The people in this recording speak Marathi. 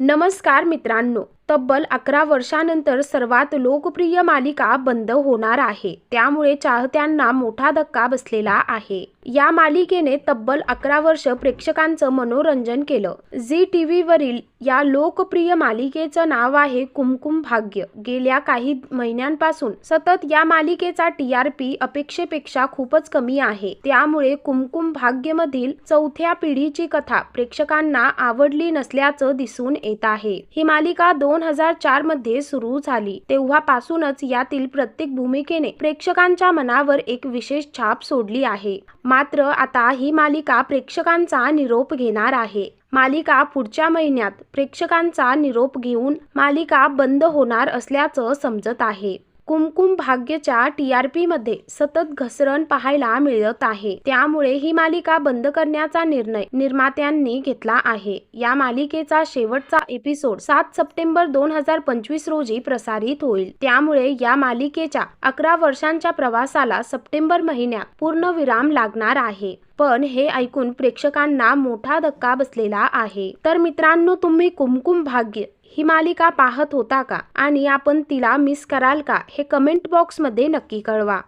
नमस्कार मित्रांनो. तब्बल अकरा वर्षानंतर सर्वात लोकप्रिय मालिका बंद होणार आहे. त्यामुळे चाहत्यांना मोठा धक्का बसलेला आहे. या मालिकेने तब्बल अकरा वर्ष प्रेक्षकांचं मनोरंजन केलं. झी टी व्हीवरील या लोकप्रिय मालिकेचं नाव आहे कुमकुम भाग्य. गेल्या काही महिन्यांपासून सतत या मालिकेचा टी आर पी अपेक्षेपेक्षा खूपच कमी आहे. त्यामुळे कुमकुम भाग्यमधील चौथ्या पिढीची कथा प्रेक्षकांना आवडली नसल्याचं दिसून येत आहे. ही मालिका दोन हजार चारमध्ये सुरू झाली. तेव्हापासूनच यातील प्रत्येक भूमिकेने प्रेक्षकांच्या मनावर एक विशेष छाप सोडली आहे. मात्र आता ही मालिका प्रेक्षकांचा निरोप घेणार आहे. मालिका पुढच्या महिन्यात प्रेक्षकांचा निरोप घेऊन मालिका बंद होणार असल्याचं समजत आहे. कुमकुम भाग्यच्या टी आर पी मध्ये सतत घसरण पाहायला मिळत आहे. त्यामुळे ही मालिका बंद करण्याचा निर्णय निर्मात्यांनी घेतला आहे. या मालिकेचा शेवटचा एपिसोड सात सप्टेंबर दोन हजार पंचवीस रोजी प्रसारित होईल. त्यामुळे या मालिकेच्या अकरा वर्षांच्या प्रवासाला सप्टेंबर महिन्यात पूर्ण विराम लागणार आहे. पण हे ऐकून प्रेक्षकांना मोठा धक्का बसलेला आहे. तर मित्रांनो तुम्ही कुमकुम भाग्य ही मालिका पाहत होता का? आणि आपण तिला मिस कराल का? हे कमेंट बॉक्समध्ये नक्की कळवा.